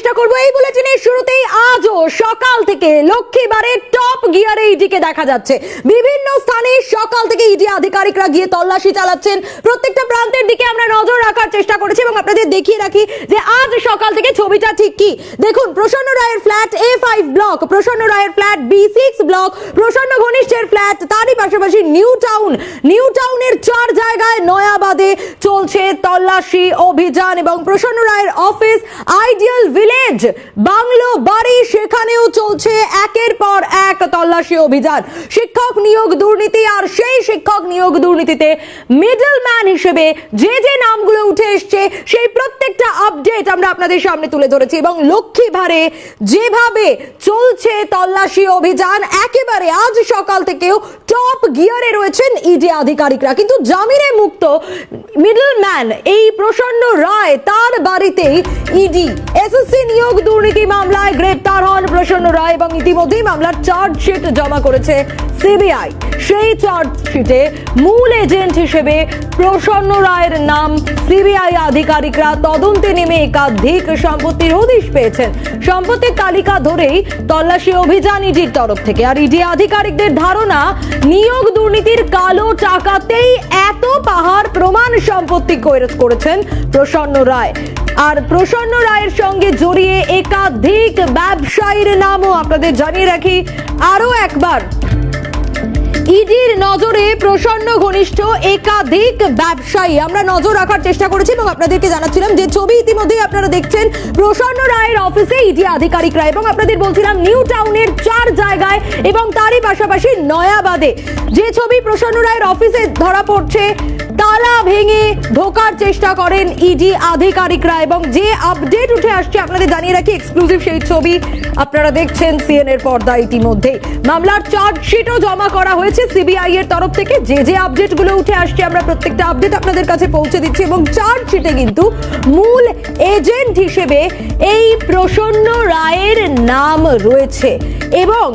চেষ্টা করব এই বুলেটিনের শুরুতেই সকাল থেকে লক্ষ্মীবারের টপ গিয়ারে ইডিকে দেখা যাচ্ছে। বিভিন্ন স্থানে সকাল থেকে ইডি আধিকারিকরা গিয়ে তল্লাশি চালাচ্ছেন। প্রত্যেকটা প্রান্তের দিকে আমরা নজর রাখার চেষ্টা করেছি এবং আপনাদের দেখিয়ে রাখি যে আজ সকাল থেকে ছবিটা ঠিক কি? দেখুন, প্রসন্ন রায়ের ফ্ল্যাট এ ফাইভ ব্লক প্রসন্ন রায়ের ফ্ল্যাট বি সিক্স ব্লক প্রসন্ন ঘনিষ্ঠের ফ্ল্যাট তারই পাশাপাশি নিউ টাউন নিউ টাউনের চার জায়গায় নয়াবাদে চলছে তল্লাশি অভিযান এবং প্রসন্ন রায়ের অফিস আইডিয়াল ভিলেজ বাংলো বাড়ি সেখানেও চলছে একের পর এক তল্লাশি অভিযান। শিক্ষক নিয়োগ দুর্নীতি আর সেই শিক্ষক নিয়োগ দুর্নীতিতে মিডল ম্যান হিসেবে যে যে নামগুলো উঠে এসছে, সেই প্রত্যেকটা আপডেট আমরা আপনাদের সামনে তুলে ধরেছি এবং লক্ষ্মী ভারে যেভাবে চলছে তল্লাশি অভিযান, একেবারে আজ সকাল থেকেও টপ গিয়ারে রয়েছেন ইডি আধিকারিকরা। কিন্তু জামিনে মুক্ত মিডল ম্যান এই প্রসন্ন রায় তার বাড়িতেই ইডি এসএসসি নিয়োগ দুর্নীতি মামলায় গ্রেপ্তার হন। প্রসন্ন রায় এবং ইতিমধ্যেই মামলার চার্জশিট জমা করেছে সিবিআই। সেই চার্জশিটে মূল এজেন্ট হিসেবে প্রসন্ন রায়ের নাম সিবিআই আধিকারিকরা তদন্তে নেমে একাধিক সম্পত্তির হদিশ পেয়েছেন। সম্পত্তির তালিকা ধরেই তল্লাশি অভিযান ইডির তরফ থেকে। আর ইডি আধিকারিকদের ধারণা, নিয়োগ দুর্নীতির কালো টাকাতেই এত পাহাড় প্রমাণ সম্পত্তি করে- করেছেন প্রসন্ন রায়। আর প্রসন্ন রায়ের সঙ্গে জড়িয়ে একাধিক ব্যবসায়ীর নামও আপনাদের জানিয়ে রাখি। আরও একবার, ইডির নজরে প্রসন্ন ঘনিষ্ঠ একাধিক ব্যবসায়ী। আমরা নজর রাখার চেষ্টা করেছি এবং আপনাদেরকে জানাচ্ছিলাম যে ছবি ইতিমধ্যেই আপনারা দেখছেন প্রসন্ন রায়ের অফিসে ইডি আধিকারিকরা এবং আপনাদের বলছিলাম নিউ টাউনের চার জায়গায় এবং তারই পাশাপাশি নয়াবাদে। যে ছবি প্রসন্ন রায়ের অফিসে ধরা পড়ছে তালা ভেঙে ঢোকার চেষ্টা করেন ইডি আধিকারিকরা এবং যে আপডেট উঠে আসছে, আপনাদের জানিয়ে রাখি এক্সক্লুসিভ সেই ছবি আপনারা দেখছেন সিএন এর পর্দা ইতিমধ্যে। মামলার চার্জশিটও জমা করা হয়েছে সিবিআই এর তরফ থেকে। যে যে আপডেটগুলো উঠে আসছে, আমরা প্রত্যেকটা আপডেট আপনাদের কাছে পৌঁছে দিচ্ছি এবং চার্জশিটে কিন্তু মূল এজেন্ট হিসেবে এই প্রসন্ন রায়ের নাম রয়েছে। এবং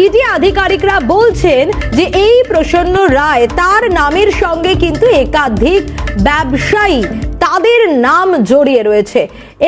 ইডি আধিকারিকরা বলছেন যে এই প্রসন্ন রায় তার নামের সঙ্গে কিন্তু একাধিক ব্যবসায়ী তাদের নাম জড়িয়ে রয়েছে।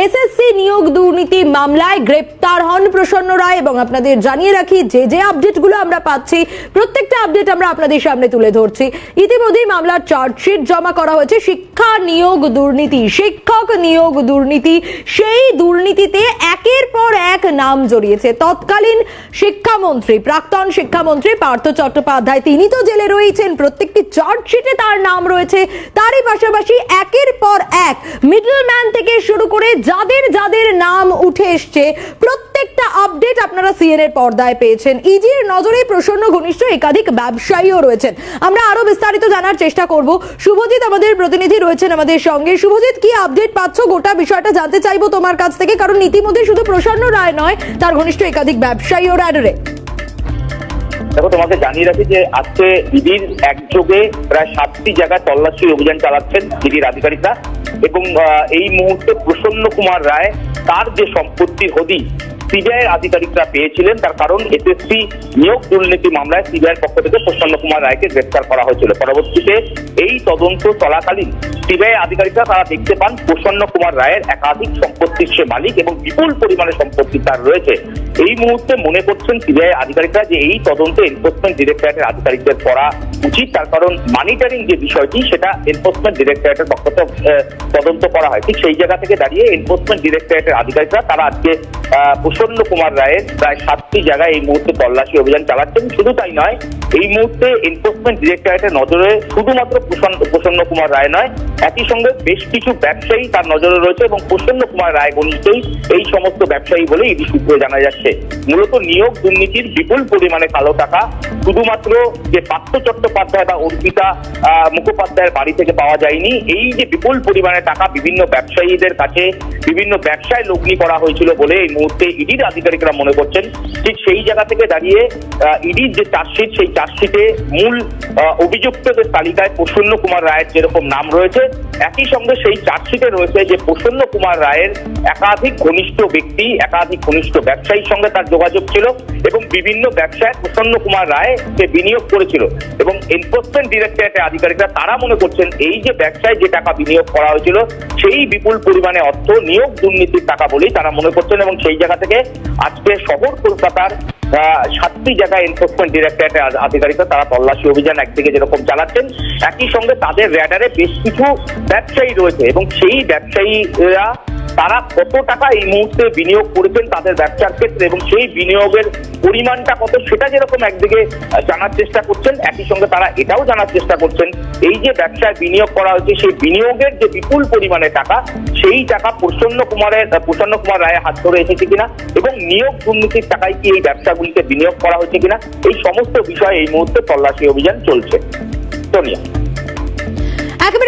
এসএসসি নিয়োগ দুর্নীতি মামলায় গ্রেপ্তার হন প্রসন্ন রায় এবং আপনাদের জানিয়ে রাখি, যে যে আপডেটগুলো আমরা পাচ্ছি, প্রত্যেকটা আপডেট আমরা আপনাদের সামনে তুলে ধরছি। ইতিমধ্যেই মামলার চার্জশিট জমা করা হয়েছে, শিক্ষা নিয়োগ দুর্নীতি, শিক্ষক নিয়োগ দুর্নীতি, সেই দুর্নীতিতে একের পর এক নাম জড়িয়েছে। তৎকালীন শিক্ষামন্ত্রী, প্রাক্তন শিক্ষামন্ত্রী পার্থ চট্টোপাধ্যায়, তিনি তো জেলে রয়েছেন, প্রত্যেকটি চার্জশিটে তার নাম রয়েছে। তারই পাশাপাশি একের পর এক মিডলম্যান থেকে শুরু করে যাদের যাদের নাম উঠে এসছে, প্রত্যেকটা আপডেট আপনারা সিএন এর পর্দায় পেয়েছেন। ইজির নজরে প্রসন্ন ঘনিষ্ঠ একাধিক ব্যবসায়ীও রয়েছেন। আমরা আরও বিস্তারিত জানার চেষ্টা করব। শুভজিৎ আমাদের প্রতিনিধি রয়েছেন আমাদের সঙ্গে। শুভজিৎ, কি আপডেট পাচ্ছ? গোটা বিষয়টা জানতে চাইব তোমার কাছ থেকে, কারণ ইতিমধ্যে শুধু প্রসন্ন রায় নয়, তার ঘনিষ্ঠ একাধিক ব্যবসায়ীও রাডারে দেখো, তোমাকে জানিয়ে রাখি যে আজকে ইডির একযোগে প্রায় সাতটি জায়গায় তল্লাশি অভিযান চালাচ্ছেন ইডির আধিকারিকরা এবং এই মুহূর্তে প্রসন্ন কুমার রায় তার যে সম্পত্তি হদি সিবিআই আধিকারিকরা পেয়েছিলেন। তার কারণ এসএসসি নিয়োগ দুর্নীতি মামলায় সিবিআইয়ের পক্ষ থেকে প্রসন্ন কুমার রায়কে গ্রেফতার করা হয়েছিল। পরবর্তীতে এই তদন্ত চলাকালীন সিবিআই আধিকারিকরা তারা দেখতে পান, প্রসন্ন কুমার রায়ের একাধিক সম্পত্তির সে মালিক এবং বিপুল পরিমাণে সম্পত্তি তার রয়েছে। এই মুহূর্তে মনে করছেন সিবিআই আধিকারিকরা যে এই তদন্তে এনফোর্সমেন্ট ডিরেক্টরেটের আধিকারিকদের করা উচিত তার কারণ মানিটারিং যে বিষয়টি, সেটা এনফোর্সমেন্ট ডিরেক্টরেটের পক্ষ থেকে তদন্ত করা হয়। ঠিক সেই জায়গা থেকে দাঁড়িয়ে এনফোর্সমেন্ট ডিরেক্টরেটের আধিকারিকরা, তারা আজকে প্রসন্ন কুমার রায়ের প্রায় সাতটি জায়গায় এই মুহূর্তে তল্লাশি অভিযান চালাচ্ছেন। শুধু তাই নয়, এই মুহূর্তে এনফোর্সমেন্ট ডিরেক্টরেটের নজরে শুধুমাত্র প্রসন্ন কুমার রায় নয়, একই সঙ্গে বেশ কিছু ব্যবসায়ী তার নজরে রয়েছে এবং প্রসন্ন কুমার রায় ঘনিষ্ঠই এই সমস্ত ব্যবসায়ী বলে ইডি সূত্রে জানা যাচ্ছে। মূলত নিয়োগ দুর্নীতির বিপুল পরিমাণে কালো টাকা, শুধুমাত্র যে পার্থ চট্টোপাধ্যায় বা অর্পিতা মুখোপাধ্যায়ের বাড়ি থেকে পাওয়া যায়নি। এই যে বিপুল পরিমাণে টাকা বিভিন্ন ব্যবসায়ীদের কাছে, বিভিন্ন ব্যবসায় লগ্নি করা হয়েছিল বলে এই মুহূর্তে ইডির আধিকারিকরা মনে করছেন, ঠিক সেই জায়গা থেকে দাঁড়িয়ে ইডির যে চার্জশিট, সেই চার্জশিটে মূল অভিযুক্তদের তালিকায় প্রসন্ন কুমার রায়ের যেরকম নাম রয়েছে, একই সঙ্গে সেই চার্জশিটে রয়েছে যে প্রসন্ন কুমার রায়ের একাধিক ঘনিষ্ঠ ব্যক্তি, একাধিক ঘনিষ্ঠ ব্যবসায়ীর সঙ্গে তার যোগাযোগ ছিল এবং বিভিন্ন ব্যবসায় প্রসন্ন কুমার রায় সে বিনিয়োগ করেছিল। এবং এনফোর্সমেন্ট ডিরেক্টরেটের আধিকারিকরা, তারা মনে করছেন এই যে ব্যবসায় যে টাকা বিনিয়োগ করা হয়েছিল, সেই বিপুল পরিমাণে অর্থ নিয়োগ দুর্নীতির টাকা বলেই তারা মনে করছেন এবং সেই জায়গা থেকে আজকে শহর কলকাতার সাতটি জায়গায় এনফোর্সমেন্ট ডিরেক্টরেটের আধ- আধিকারিকরা তারা তল্লাশি অভিযান একদিকে যেরকম চালাচ্ছেন, একই সঙ্গে তাদের র্যাডারে বেশ কিছু ব্যবসায়ী রয়েছে এবং সেই ব্যবসায়ীরা তারা কত টাকা এই মুহূর্তে বিনিয়োগ করেছেন তাদের ব্যবসার ক্ষেত্রে এবং সেই বিনিয়োগের পরিমাণটা কত, সেটা যেরকম একদিকে জানার চেষ্টা করছেন, একই সঙ্গে তারা এটাও জানার চেষ্টা করছেন, এই যে ব্যবসায় বিনিয়োগ করা হয়েছে, সেই বিনিয়োগের যে বিপুল পরিমাণে টাকা, সেই টাকা প্রসন্ন কুমারের, প্রসন্ন কুমার রায়ের হাত ধরে এসেছে কিনা এবং নিয়োগ দুর্নীতির টাকায় কি এই ব্যবসাগুলিতে বিনিয়োগ করা হয়েছে কিনা, এই সমস্ত বিষয়ে এই মুহূর্তে তল্লাশি অভিযান চলছে। সোনিয়া।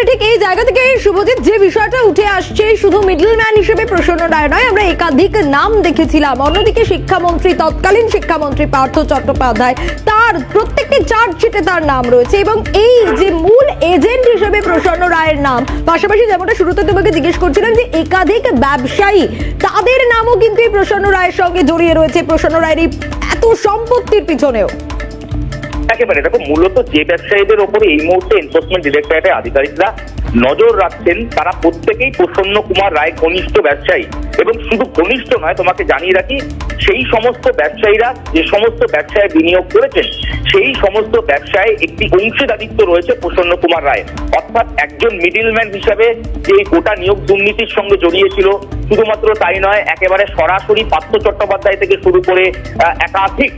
ঠিক এই জায়গা থেকে শুভজিৎ, যে বিষয়টা উঠে আসছে, শুধু মিডলম্যান হিসেবে প্রসন্ন রায় নয়, আমরা একাধিক নাম দেখেছিলাম। অন্যদিকে শিক্ষামন্ত্রী, তৎকালীন শিক্ষামন্ত্রী পার্থ চট্টোপাধ্যায়, তার প্রত্যেকটি চার্জশিটে তার নাম রয়েছে এবং এই যে মূল এজেন্ট হিসেবে প্রসন্ন রায়ের নাম, পাশাপাশি যেমনটা শুরুতে তোমাকে জিজ্ঞেস করছিলাম যে একাধিক ব্যবসায়ী, তাদের নামও কিন্তু এই প্রসন্ন রায়ের সঙ্গে জড়িয়ে রয়েছে। প্রসন্ন রায়ের এই এত সম্পত্তির পিছনেও। একেবারে। দেখো মূলত যে ব্যবসায়ীদের ওপরে এই মুহূর্তে এনফোর্সমেন্ট ডিরেক্টরেটের আধিকারিকরা নজর রাখছেন তারা প্রত্যেকেই প্রসন্ন কুমার রায় ঘনিষ্ঠ ব্যবসায়ী। এবং শুধু ঘনিষ্ঠ নয়, তোমাকে জানিয়ে রাখি, সেই সমস্ত ব্যবসায়ীরা যে সমস্ত ব্যবসায় বিনিয়োগ করেছেন, সেই সমস্ত ব্যবসায় একটি অংশীদারিত্ব রয়েছে প্রসন্ন কুমার রায়। অর্থাৎ একজন মিডিলম্যান হিসাবে যে গোটা নিয়োগ দুর্নীতির সঙ্গে জড়িয়েছিল, শুধুমাত্র তাই নয়, একেবারে সরাসরি পার্থ চট্টোপাধ্যায় থেকে শুরু করে একাধিক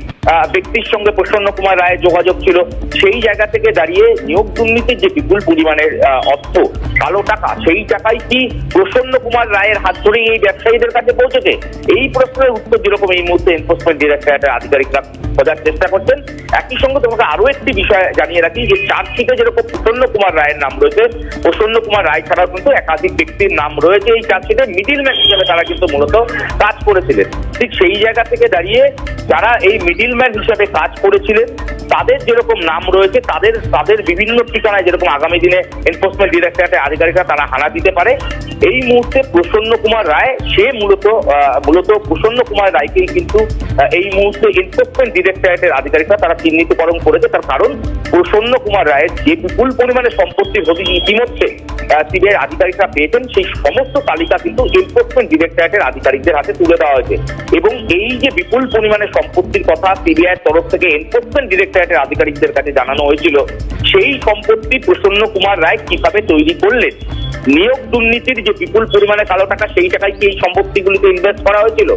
ব্যক্তির সঙ্গে প্রসন্ন কুমার রায়ের যোগাযোগ ছিল। সেই জায়গা থেকে দাঁড়িয়ে নিয়োগ দুর্নীতির যে বিপুল পরিমাণের অর্থ কালো টাকা, সেই টাকাই কি প্রসন্ন কুমার রায়ের হাত ধরেই এই ব্যবসায়ীদের কাছে পৌঁছেছে? এই প্রশ্নের উত্তর যেরকম এই মুহূর্তে এনফোর্সমেন্ট ডিরেক্টরেটের আধিকারিকরা খোঁজার চেষ্টা করছেন, একই সঙ্গে তোমাকে আরও একটি বিষয় জানিয়ে রাখি, যে চার্জশিটে যেরকম প্রসন্ন কুমার রায়ের নাম রয়েছে, প্রসন্ন কুমার রায় ছাড়াও কিন্তু একাধিক ব্যক্তির নাম রয়েছে এই চার্জশিটে, মিডিল ম্যান হিসেবে তারা কিন্তু মূলত কাজ করেছিলেন। ঠিক সেই জায়গা থেকে দাঁড়িয়ে যারা এই মিডিল ম্যান হিসেবে কাজ করেছিলেন তাদের যেরকম নাম রয়েছে, তাদের তাদের বিভিন্ন ঠিকানায় যেরকম আগামী দিনে এনফোর্সমেন্ট ডিরেক্টরেটের আধিকারিকরা তারা হানা দিতে পারে। এই মুহূর্তে প্রসন্ন কুমার রায়, সে মূলত মূলত প্রসন্ন কুমার রায়কেই কিন্তু এই মুহূর্তে এনফোর্সমেন্ট ডিরেক্টরেটের আধিকারিকরা তারা চিহ্নিতকরণ করেছে। তার কারণ, প্রসন্ন কুমার রায়ের যে বিপুল পরিমাণে সম্পত্তির হদি ইতিমধ্যে সিবিআই আধিকারিকরা পেয়েছেন, সেই সমস্ত তালিকা কিন্তু এনফোর্সমেন্ট ডিরেক্টরেটের আধিকারিকদের হাতে তুলে দেওয়া হয়েছে। এবং এই যে বিপুল পরিমাণে সম্পত্তির কথা সিবিআই তরফ থেকে এনফোর্সমেন্ট ডিরেক্টরেটের আধিকারিকদের কাছে জানানো হয়েছিল সেই সম্পত্তি প্রসন্ন কুমার রায় কীভাবে তৈরি করলেন? নিয়োগ দুর্নীতির যে বিপুল পরিমাণে কালো টাকা, সেই টাকায় কি এই সম্পত্তিগুলিতে ইনভেস্ট করা হয়েছিল?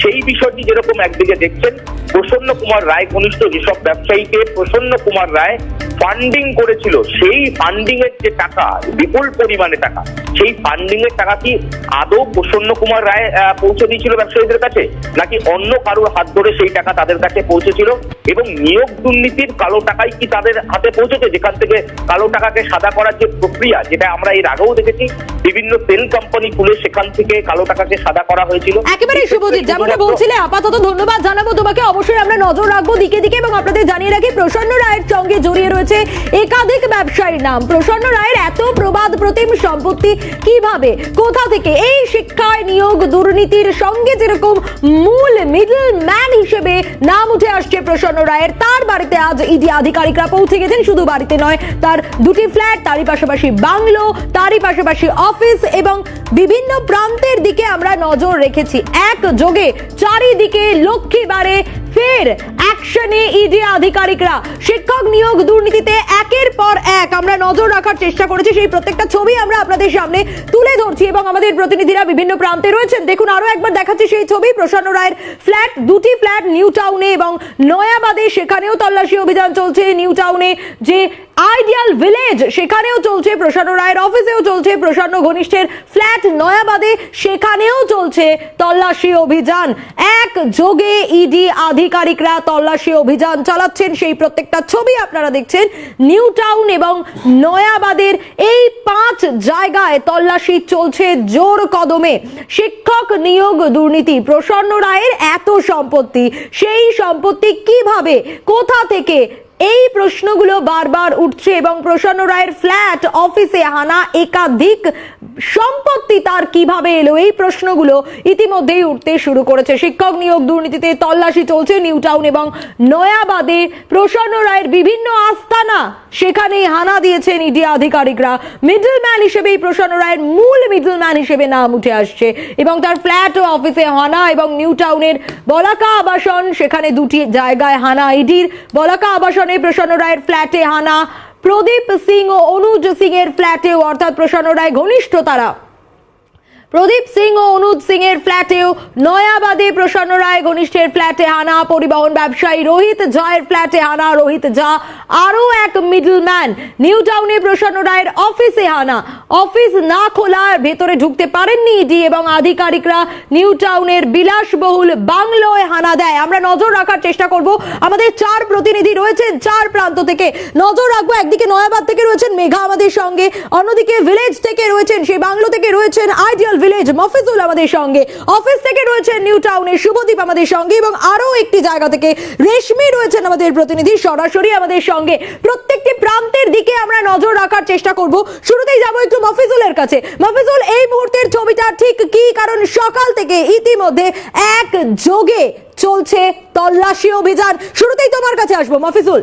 সেই বিষয়টি যেরকম একদিকে দেখছেন, প্রসন্ন কুমার রায় ঘনিষ্ঠ যেসব ব্যবসায়ীকে প্রসন্ন কুমার রায় ফান্ডিং করেছিল, সেই ফান্ডিং এর যে টাকা, বিপুল পরিমাণে টাকা, সেই ফান্ডিং এর টাকা কি আদৌ প্রসন্ন কুমার রায় পৌঁছে দিয়েছিল ব্যবসায়ীদের কাছে? নাকি অন্য কারোর হাত ধরে সেই টাকা তাদের কাছে পৌঁছেছিল? এবং নিয়োগ দুর্নীতির কালো টাকাই কি তাদের হাতে পৌঁছেছে? যেখান থেকে কালো টাকাকে সাদা করার যে প্রক্রিয়া, যেটা আমরা এর আগেও দেখেছি বিভিন্ন তেল কোম্পানি খুলে সেখান থেকে কালো টাকাকে সাদা করা হয়েছিল। একেবারে শুভজিৎ যেমনটা বলছিলে আপাতত ধন্যবাদ জানাব। তোমাকে অবশ্যই আমরা নজর রাখব দিকে দিকে এবং আপনাদের জানিয়ে রাখি প্রসন্ন রায়ের সঙ্গে জড়িয়ে রয়েছে একাধিক ব্যবসায়ীর নাম। প্রসন্ন রায়ের এত প্রবাদ প্রতিম সম্পত্তি কীভাবে? কোথা থেকে? এই শিক্ষায় নিয়োগ দুর্নীতির সঙ্গে যেরকম মূল মিডল ম্যান হিসেবে নাম উঠে আসছে প্রসন্ন রায়ের তার বাড়িতে আজ ইডি আধিকারিকরা পৌঁছে গেছেন। শুধু বাড়িতে নয় তার দুটি ফ্ল্যাট তারই পাশাপাশি বাংলো তারই পাশাপাশি অফিস এবং বিভিন্ন প্রান্তের দিকে আমরা নজর রেখেছি। এক যোগে চারিদিকে লক্ষ্মীবারে ফের অ্যাকশনে ইডি আধিকারিকরা। শিক্ষক নিয়োগ দুর্নীতিতে একের পর এক আমরা নজর রাখার চেষ্টা করেছি। সেই প্রত্যেকটা ছবি আমরা আপনাদের সামনে তুলে ধরছি এবং আমাদের প্রতিনিধিরা বিভিন্ন প্রান্তে রয়েছেন। দেখুন আরও একবার দেখাচ্ছি সেই ছবি। প্রসন্ন রায়ের ফ্ল্যাট, দুটি ফ্ল্যাট নিউ টাউনে এবং নয়াবাদে সেখানেও তল্লাশি অভিযান চলছে। নিউ টাউনে যে আইডিয়াল ভিলেজ, সেখানেও চলছে প্রসন্ন রায়ের অফিসেও চলছে প্রসন্ন ঘনিষ্ঠের ফ্ল্যাট নয়াবাদে, সেখানেও চলছে তল্লাশি অভিযান। এক যোগে ইডি আধিকারিকরা তল্লাশি অভিযান চালাচ্ছেন। সেই প্রত্যেকটা ছবি আপনারা দেখছেন। নিউ টাউন এবং নয়াবাদের এই পাঁচ জায়গায় তল্লাশি চলছে জোর কদমে। শিক্ষক নিয়োগ দুর্নীতি, প্রসন্ন রায়ের এত সম্পত্তি, সেই সম্পত্তি কীভাবে, কোথা থেকে এই প্রশ্নগুলো বারবার উঠছে এবং প্রসন্ন রায়ের ফ্ল্যাট অফিসে হানা একাধিক সম্পত্তি তার কীভাবে এলো? এই প্রশ্নগুলো ইতিমধ্যেই উঠতে শুরু করেছে। শিক্ষক নিয়োগ দুর্নীতিতে তল্লাশি চলছে নিউ টাউন এবং নয়াবাদে। প্রসন্ন রায়ের বিভিন্ন আস্তানা সেখানেই হানা দিয়েছেন ইডি আধিকারিকরা। মিডলম্যান হিসেবে এই প্রসন্ন রায়ের মূল মিডলম্যান হিসেবে নাম উঠে আসছে এবং তার ফ্ল্যাট ও অফিসে হানা এবং নিউ টাউনের বলাকা আবাসন সেখানে দুটি জায়গায় হানা। ইডির বলাকা আবাসনে প্রসন্ন রায়ের ফ্ল্যাটে হানা। প্রদীপ সিং ও অনুজ সিং এর ফ্ল্যাটেও, অর্থাৎ প্রসন্ন রায় ঘনিষ্ঠ তারা। প্রদীপ সিং ও অনুজ সিং এর ফ্ল্যাটেও নয়াবাদে প্রসন্ন রায় ঘনিষ্ঠের ফ্ল্যাটে হানা পরিবহন ব্যবসায়ী রোহিত জয়ের ফ্ল্যাটে হানা রোহিত জা আরও এক মিডলম্যান। নিউ টাউনে প্রসন্ন রায়ের অফিসে হানা অফিস না খোলার ভেতরে ঢুকতে পারেননি ইডি এবং আধিকারিকরা নিউ টাউনের বিলাসবহুল বাংলোয় হানা দেয়। আমরা নজর রাখার চেষ্টা করব। আমাদের চার প্রতিনিধি রয়েছেন চার প্রান্ত থেকে। নজর রাখব একদিকে নয়াবাদ থেকে রয়েছেন মেঘা আমাদের সঙ্গে। অন্যদিকে ভিলেজ থেকে রয়েছেন, সেই বাংলো থেকে রয়েছেন আইডিয়াল ভিলেজ মফিজুল আমাদের সঙ্গে। অফিস থেকে রয়েছেন নিউ টাউনের শুভদীপ আমাদের সঙ্গে এবং আরও একটি জায়গা থেকে রেশমি রয়েছেন আমাদের প্রতিনিধি, সরাসরি আমাদের সঙ্গে। প্রত্যেকটি প্রান্তের দিকে আমরা নজর রাখার চেষ্টা করব। শুরুতেই যাব একটু মফিজুলের কাছে। মফিজুল, এই মুহূর্তের ছবিটা ঠিক কি? কারণ সকাল থেকে ইতিমধ্যে এক যোগে চলছে তল্লাশি অভিযান। শুরুতেই তোমার কাছে আসব। মফিজুল।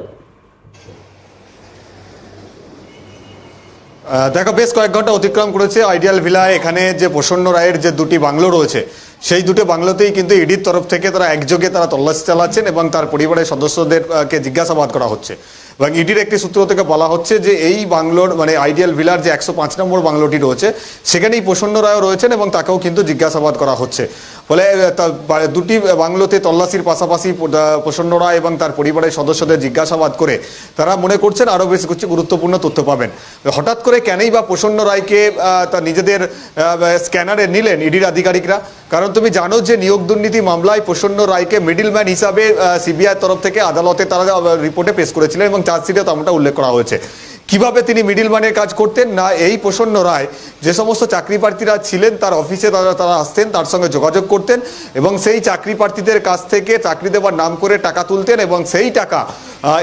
দেখো, বেশ কয়েক ঘণ্টা অতিক্রম করেছে আইডিয়াল ভিলা। এখানে যে প্রসন্ন রায়ের যে দুটি বাংলো রয়েছে, সেই দুটো বাংলোতেই কিন্তু ইডির তরফ থেকে তারা একযোগে তারা তল্লাশি চালাচ্ছেন এবং তার পরিবারের সদস্যদেরকে জিজ্ঞাসাবাদ করা হচ্ছে। এবং ইডির একটি সূত্র থেকে বলা হচ্ছে যে এই বাংলোর মানে আইডিয়াল ভিলার যে একশো পাঁচ নম্বর বাংলোটি রয়েছে, সেখানেই প্রসন্ন রায়ও রয়েছেন এবং তাকেও কিন্তু জিজ্ঞাসাবাদ করা হচ্ছে। ফলে দুটি বাংলোতে তল্লাশির পাশাপাশি প্রসন্ন রায় এবং তার পরিবারের সদস্যদের জিজ্ঞাসাবাদ করে তারা মনে করছেন আরও বেশ কিছু গুরুত্বপূর্ণ তথ্য পাবেন। হঠাৎ করে কেনই বা প্রসন্ন রায়কে তার নিজেদের স্ক্যানারে নিলেন ইডির আধিকারিকরা? কারণ তুমি জানো যে নিয়োগ দুর্নীতি মামলায় প্রসন্ন রায়কে মিডিলম্যান হিসাবে সিবিআই তরফ থেকে আদালতে তারা রিপোর্টে পেশ করেছিলেন এবং চার্জশিটে তেমনটা উল্লেখ করা হয়েছে। কীভাবে তিনি মিডিল ম্যানের কাজ করতেন? না, এই প্রসন্ন রায় যে সমস্ত চাকরি প্রার্থীরা ছিলেন, তার অফিসে তারা তারা আসতেন, তার সঙ্গে যোগাযোগ করতেন এবং সেই চাকরি প্রার্থীদের কাছ থেকে চাকরি দেওয়ার নাম করে টাকা তুলতেন এবং সেই টাকা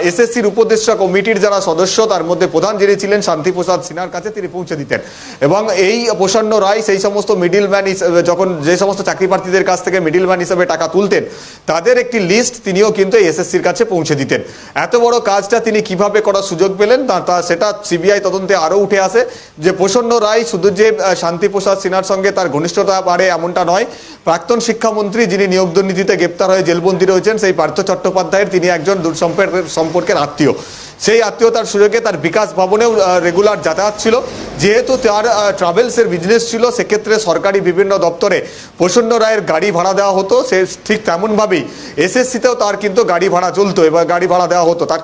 এসএসসির উপদেষ্টা কমিটির যারা সদস্য, তার মধ্যে প্রধান যিনি ছিলেন শান্তিপ্রসাদ সিনহার কাছে তিনি পৌঁছে দিতেন। এবং এই প্রসন্ন রায় সেই সমস্ত মিডিলম্যান যখন যে সমস্ত চাকরি প্রার্থীদের কাছ থেকে মিডিলম্যান হিসেবে টাকা তুলতেন, তাদের একটি লিস্ট তিনিও কিন্তু এসএসসির কাছে পৌঁছে দিতেন। এত বড় কাজটা তিনি কীভাবে করার সুযোগ পেলেন, তা সেটা সিবিআই তদন্তে আরও উঠে আসে যে প্রসন্ন রায় শুধু যে শান্তিপ্রসাদ সিনহার সঙ্গে তার ঘনিষ্ঠতা বাড়ে এমনটা নয়, প্রাক্তন শিক্ষামন্ত্রী যিনি নিয়োগ দুর্নীতিতে গ্রেপ্তার হয়ে জেলবন্দি রয়েছেন, সেই পার্থ চট্টোপাধ্যায়ের তিনি একজন দূর সম্পর্কের আত্মীয়। সেই আত্মীয়তার সুযোগে তার বিকাশ ভবনেও রেগুলার যাতায়াত ছিল। যেহেতু তার ট্রাভেলসের বিজনেস ছিল, সেক্ষেত্রে সরকারি বিভিন্ন দপ্তরে প্রসন্ন রায়ের গাড়ি ভাড়া দেওয়া হতো। সে ঠিক তেমনভাবেই এসএসসিতেও তার কিন্তু গাড়ি ভাড়া চলতো, এবার গাড়ি ভাড়া দেওয়া হতো। তার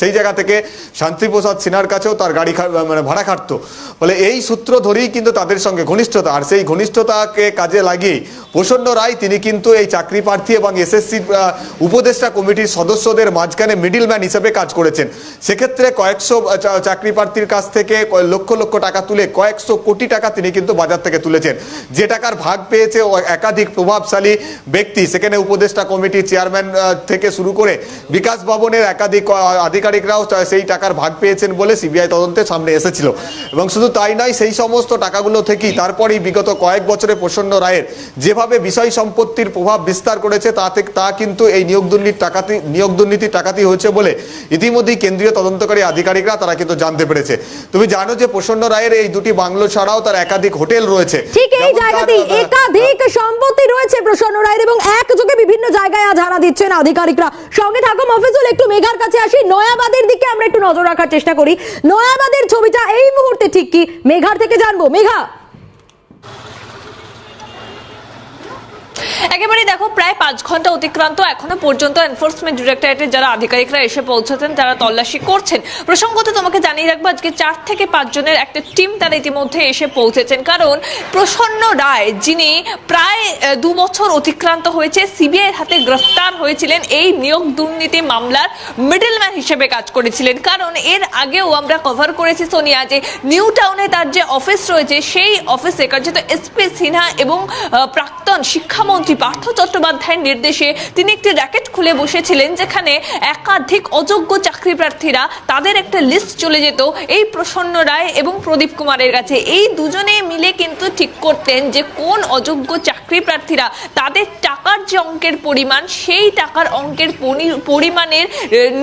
সেই জায়গা থেকে শান্তিপ্রসাদ সিনহার কাছেও তার গাড়ি মানে ভাড়া খাটতো। ফলে এই সূত্র ধরেই কিন্তু তাদের সঙ্গে ঘনিষ্ঠতা, আর সেই ঘনিষ্ঠতাকে কাজে লাগিয়ে প্রসন্ন রায়, তিনি কিন্তু এই চাকরি প্রার্থী এবং এসএসসি উপদেষ্টা কমিটির সদস্যদের মাঝখানে মিডিলম্যান হিসেবে কাজ করেছেন। সেক্ষেত্রে কয়েকশো চাকরি প্রার্থীর কাছ থেকে লক্ষ লক্ষ টাকা তুলে কয়েকশো কোটি টাকা তিনি কিন্তু বাজার থেকে তুলেছেন। যে টাকার ভাগ পেয়েছে একাধিক প্রভাবশালী ব্যক্তি, সেখানে উপদেষ্টা কমিটির চেয়ারম্যান থেকে শুরু করে বিকাশ ভবনের একাধিক আধিকারিকরাও সেই টাকার ভাগ পেয়েছেন বলে সিবিআই তদন্তে সামনে এসেছিল। এবং শুধু তাই নয়, সেই সমস্ত টাকাগুলো থেকেই তারপরেই বিগত কয়েক বছরে প্রসন্ন রায়ের যেভাবে বিষয় সম্পত্তির প্রভাব বিস্তার করেছে তা তা কিন্তু এই নিয়োগ দুর্নীতি টাকাতি, নিয়োগ দুর্নীতির টাকাতেই হয়েছে বলে ইতিমধ্যেই কেন্দ্রীয় তদন্তকারী আধিকারিকরা তারা কিন্তু জানতে পেরেছে। তুমি জানো যে প্রসন্ন রায়ের এই দুটি বাংলো ছাড়াও তার একাধিক হোটেল রয়েছে। ঠিক এই জায়গাতেই একাধিক সম্পত্তি রয়েছে প্রসন্ন রায়ের এবং একযোগে বিভিন্ন জায়গায় আজ হানা দিচ্ছেন আধিকারিকরা। সঙ্গে থাকো মফিজুল একটু মেঘার কাছে আসি। নয়াবাদের দিকে আমরা একটু নজর রাখার চেষ্টা করি। নয়াবাদের ছবিটা এই মুহূর্তে ঠিক কি? মেঘার থেকে জানব। মেঘা! একেবারে দেখো, প্রায় পাঁচ ঘণ্টা অতিক্রান্ত এখনও পর্যন্ত এনফোর্সমেন্ট ডিরেক্টরেটের যারা আধিকারিকরা এসে পৌঁছেছেন তারা তল্লাশি করছেন। প্রসঙ্গত তোমাকে জানিয়ে রাখব, আজকে চার থেকে পাঁচ জনের একটা টিম তারা ইতিমধ্যে এসে পৌঁছেছেন। কারণ প্রসন্ন রায়, যিনি প্রায় দু বছর অতিক্রান্ত হয়েছে, সিবিআই হাতে গ্রেফতার হয়েছিলেন। এই নিয়োগ দুর্নীতি মামলার মিডলম্যান হিসেবে কাজ করেছিলেন। কারণ এর আগেও আমরা কভার করেছি, সোনিয়া, যে নিউ টাউনে তার যে অফিস রয়েছে, সেই অফিসে কার্যত এসপি সিনহা এবং প্রাক্তন শিক্ষামন্ত্রী মুখ্যমন্ত্রী পার্থ চট্টোপাধ্যায়ের নির্দেশে তিনি একটি র্যাকেট খুলে বসেছিলেন যেখানে একাধিক অযোগ্য চাকরি প্রার্থীরা তাদের একটা লিস্ট চলে যেত। এই প্রসন্ন রায় এবং প্রদীপ কুমারের কাছে। এই দুজনে মিলে কিন্তু ঠিক করতেন যে কোন অযোগ্য চাকরি প্রার্থীরা তাদের টাকার যে অঙ্কের পরিমাণ, সেই টাকার অঙ্কের পরিমাণের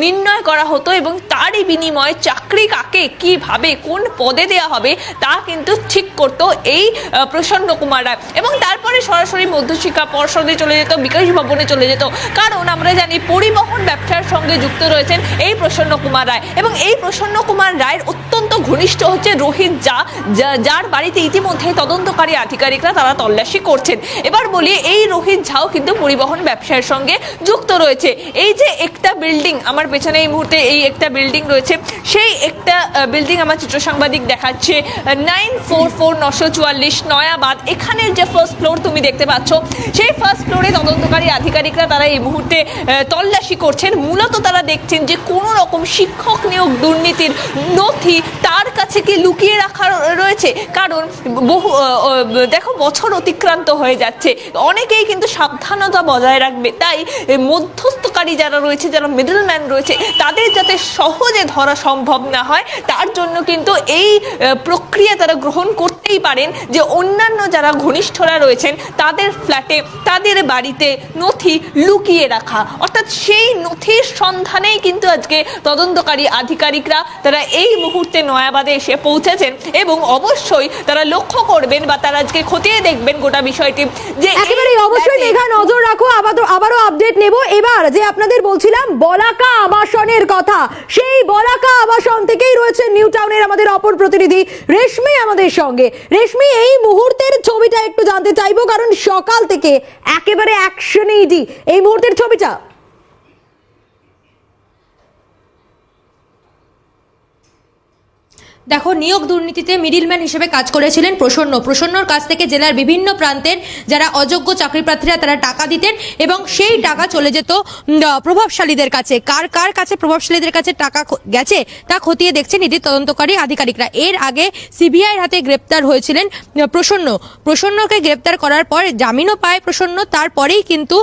নির্ণয় করা হতো এবং তারই বিনিময়ে চাকরি কাকে, কীভাবে, কোন পদে দেওয়া হবে তা কিন্তু ঠিক করতো এই প্রসন্ন কুমার রায়। এবং তারপরে সরাসরি মধ্যশিক্ষা পর্ষদে চলে যেত, বিকাশ ভবনে চলে যেত। কারণ আমরা জানি পরিবহন ব্যবসার সঙ্গে যুক্ত রয়েছেন এই প্রসন্ন কুমার রায়। এবং এই প্রসন্ন কুমার রায়ের অত্যন্ত ঘনিষ্ঠ হচ্ছে রোহিত যা- যার বাড়িতে ইতিমধ্যে তদন্তকারী আধিকারিকরা তারা তল্লাশি করছেন। এবার বলি, এই রোহিত ঝাও কিন্তু পরিবহন ব্যবসার সঙ্গে যুক্ত রয়েছে। এই যে একটা বিল্ডিং, আমার পেছনে এই মুহূর্তে এই একটা বিল্ডিং রয়েছে, সেই একটা বিল্ডিং আমার চিত্র সাংবাদিক দেখাচ্ছে নাইন ফোর ফোর নশো চুয়াল্লিশ নয়াবাদ। এখানের যে ফার্স্ট ফ্লোর তুমি দেখতে পাচ্ছ সেই ফার্স্ট ফ্লোরে তদন্তকারী আধিকারিকরা তারা এই মুহূর্তে তল্লাশি করছেন। মূলত তারা দেখছেন যে কোনো রকম শিক্ষক নিয়োগ দুর্নীতির নথি তার কাছে কি লুকিয়ে রাখা রয়েছে। কারণ বহু দেখো বছর অতিক্রান্ত হয়ে যাচ্ছে। অনেকেই কিন্তু সাবধানতা বজায় রাখবে। তাই মধ্যস্থকারী যারা রয়েছে, যারা মিডলম্যান রয়েছে, তাদের যাতে সহজে ধরা সম্ভব না হয়, তার জন্য কিন্তু এই প্রক্রিয়া তারা গ্রহণ করতেই পারেন যে অন্যান্য যারা ঘনিষ্ঠরা রয়েছেন, তাদের ফ্ল্যাটে তাদের বাড়িতে নথি লুকিয়ে রাখা। অর্থাৎ সেই নথির সন্ধানেই কিন্তু আজকে তদন্তকারী আধিকারিকরা তারা এই মুহূর্তে নয়াবাদে এসে পৌঁছেছেন এবং অবশ্যই তারা লক্ষ্য করবেন বা তারা আজকে খতিয়ে দেখবেন গোটা বিষয়টি যে একেবারে অবশ্যই মেঘা নজর রাখো আবারও আবারও আপডেট নেব। এবার যে আপনাদের বলছিলাম বলাকা আবাসনের কথা। সেই বলাকা আবাসন থেকেই রয়েছে নিউ টাউনের আমাদের অপর প্রতিনিধি রেশমি আমাদের সঙ্গে। রেশমি এই মুহূর্তের ছবিটা একটু জানতে চাইব কারণ সকাল থেকে একেবারে অ্যাকশনেই ইডি এই মুহূর্তের ছবিটা দেখো, নিয়োগ দুর্নীতিতে মিডিলম্যান হিসেবে কাজ করেছিলেন প্রসন্ন। প্রসন্নর কাছ থেকে জেলার বিভিন্ন প্রান্তের যারা অযোগ্য চাকরি প্রার্থীরা, তারা টাকা দিতেন এবং সেই টাকা চলে যেত প্রভাবশালীদের কাছে। কার কার কাছে প্রভাবশালীদের কাছে টাকা গেছে তা খতিয়ে দেখছেন ইডির তদন্তকারী আধিকারিকরা। এর আগে সিবিআইয়ের হাতে গ্রেপ্তার হয়েছিলেন প্রসন্ন। প্রসন্নকে গ্রেপ্তার করার পর জামিনও পায় প্রসন্ন, তারপরেই কিন্তু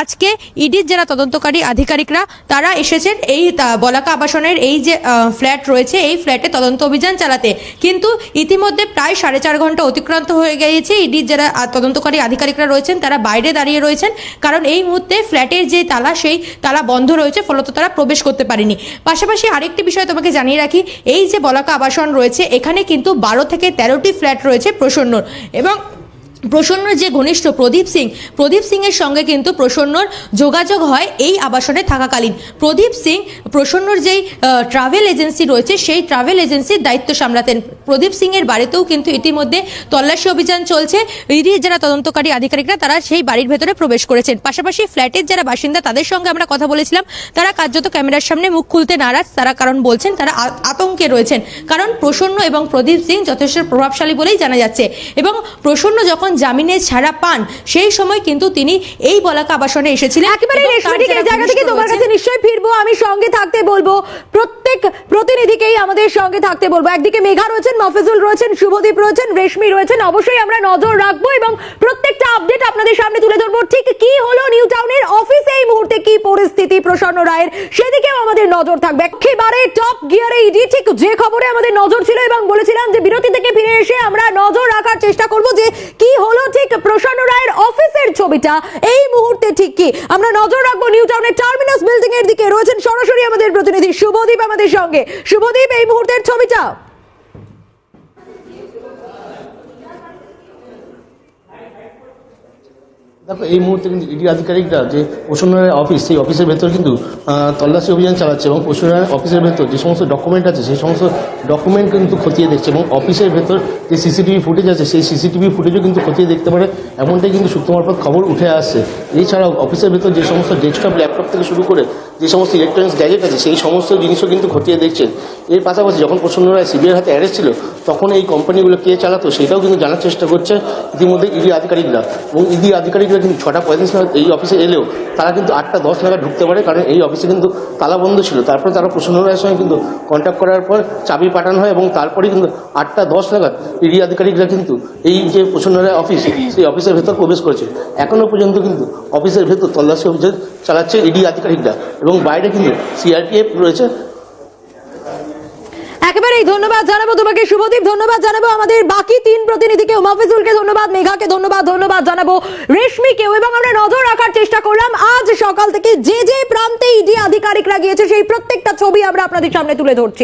আজকে ইডির যারা তদন্তকারী আধিকারিকরা, তারা এসেছেন এই বলাকা আবাসনের এই যে ফ্ল্যাট রয়েছে, এই ফ্ল্যাটে তদন্ত অভিযান চালাতে। কিন্তু ইতিমধ্যে প্রায় সাড়ে চার ঘণ্টা অতিক্রান্ত হয়ে গিয়েছে ইডির যারা তদন্তকারী আধিকারিকরা রয়েছেন, তারা বাইরে দাঁড়িয়ে রয়েছেন। কারণ এই মুহূর্তে ফ্ল্যাটের যে তালা, সেই তালা বন্ধ রয়েছে, ফলত তারা প্রবেশ করতে পারেনি। পাশাপাশি আরেকটি বিষয় তোমাকে জানিয়ে রাখি, এই যে বলাকা আবাসন রয়েছে, এখানে কিন্তু বারো থেকে তেরোটি ফ্ল্যাট রয়েছে প্রসন্নর এবং প্রসন্নর যে ঘনিষ্ঠ প্রদীপ সিং প্রদীপ সিং এর সঙ্গে কিন্তু প্রসন্নর যোগাযোগ হয় এই আবাসনে থাকাকালীন। প্রদীপ সিং, প্রসন্নর যেই ট্রাভেল এজেন্সি রয়েছে, সেই ট্রাভেল এজেন্সির দায়িত্ব সামলাতেন। প্রদীপ সিং এর বাড়িতেও কিন্তু ইতিমধ্যে তল্লাশি অভিযান চলছে। ইডির যারা তদন্তকারী আধিকারিকরা, তারা সেই বাড়ির ভেতরে প্রবেশ করেছেন। পাশাপাশি ফ্ল্যাটের যারা বাসিন্দা, তাদের সঙ্গে আমরা কথা বলেছিলাম, তারা কার্যত ক্যামেরার সামনে মুখ খুলতে নারাজ। তারা কারণ বলছেন, তারা আতঙ্কে রয়েছেন। কারণ প্রসন্ন এবং প্রদীপ সিং যথেষ্ট প্রভাবশালী বলেই জানা যাচ্ছে। এবং প্রসন্ন যখন জামিনে ছাড়া পান। সেই সময় কিন্তু তিনি এই বলাকা আবাসনে এসেছিলেন একেবারে রেশমিক এই জায়গা থেকে তোমার কাছে নিশ্চয়ই ফিরবো আমি সঙ্গে থাকতে বলব। প্রত্যেক প্রতিনিধিকেই আমাদের সঙ্গে থাকতে বলব। একদিকে মেঘা রয়েছেন মফিজুল রয়েছেন শুভদীপ রয়েছেন রেশমি রয়েছেন। অবশ্যই আমরা নজর রাখব এবং প্রত্যেকটা আপডেট আপনাদের সামনে তুলে ধরবো। ঠিক কি হলো নিউ টাউনের অফিসে এই মুহূর্তে? কি পরিস্থিতি? প্রসন্ন রায়ের সেদিকেও আমাদের নজর থাকবে। একেবারে টপ গিয়ারে ইডি ঠিক যে খবরে আমাদের নজর ছিল এবং বলেছিলাম যে বিরতি থেকে ফিরে এসে আমরা নজর রাখার চেষ্টা করব যে কি হলো ঠিক প্রসন্ন রায়ের অফিসের ছবিটা। এই মুহূর্তে ঠিক কি? আমরা নজর রাখব নিউ টাউনের টার্মিনাস বিল্ডিং এর দিকে। রয়েছেন সরাসরি আমাদের প্রতিনিধি শুভদীপ আমাদের সঙ্গে। শুভদীপ, এই মুহূর্তের ছবিটা? দেখো, এই মুহূর্তে কিন্তু ইডি আধিকারিকরা যে প্রসন্নের অফিস সেই অফিসের ভেতর কিন্তু তল্লাশি অভিযান চালাচ্ছে এবং প্রসন্নের অফিসের ভেতর যে সমস্ত ডকুমেন্ট আছে, সেই সমস্ত ডকুমেন্ট কিন্তু খতিয়ে দেখছে এবং অফিসের ভেতর যে সিসিটিভি ফুটেজ আছে, সেই সিসিটিভি ফুটেজও কিন্তু খতিয়ে দেখতে পারে। এমনটাই কিন্তু সূত্র মারফত খবর উঠে আসছে। এছাড়াও অফিসের ভেতর যে সমস্ত ডেস্কটপ ল্যাপটপ থেকে শুরু করে যে সমস্ত ইলেকট্রনিক্স গ্যাজেট আছে, সেই সমস্ত জিনিসও কিন্তু খতিয়ে দেখছেন এর পাশাপাশি যখন প্রসন্ন রায় সিবিআইয়ের হাতে অ্যারেস্ট ছিল, তখন এই কোম্পানিগুলো কে চালাতো, সেটাও কিন্তু জানার চেষ্টা করছে ইতিমধ্যে ইডি আধিকারিকরা। এবং ইডি আধিকারিকরা কিন্তু ছটা পঁয়ত্রিশ নাগাদ এই অফিসে এলেও তারা কিন্তু আটটা দশ নাগাদ ঢুকতে পারে, কারণ এই অফিসে কিন্তু তালা বন্ধ ছিল। তারপর তারা প্রসন্ন রায়ের সঙ্গে কিন্তু কন্ট্যাক্ট করার পর চাবি পাঠানো হয় এবং তারপরে কিন্তু আটটা দশ নাগাদ ইডি আধিকারিকরা কিন্তু এই যে প্রসন্ন রায় অফিস সেই অফিসের ভেতর প্রবেশ করেছে। এখনও পর্যন্ত কিন্তু অফিসের ভেতর তল্লাশি অভিযান চালাচ্ছে ইডি আধিকারিকরা এবং বাইরে কিন্তু সিআরপিএফ রয়েছে। একেবারেই ধন্যবাদ জানাব তোমাকে, শুভদীপ, ধন্যবাদ জানাব আমাদের বাকি তিন প্রতিনিধিকে মাহফিজুলকে ধন্যবাদ, মেঘাকে ধন্যবাদ ধন্যবাদ জানাব রেশমিকেও এবং আমরা নজর রাখার চেষ্টা করলাম। আজ সকাল থেকে যে যে প্রান্তে ইডি আধিকারিকরা গিয়েছে, সেই প্রত্যেকটা ছবি আমরা আপনাদের সামনে তুলে ধরছি।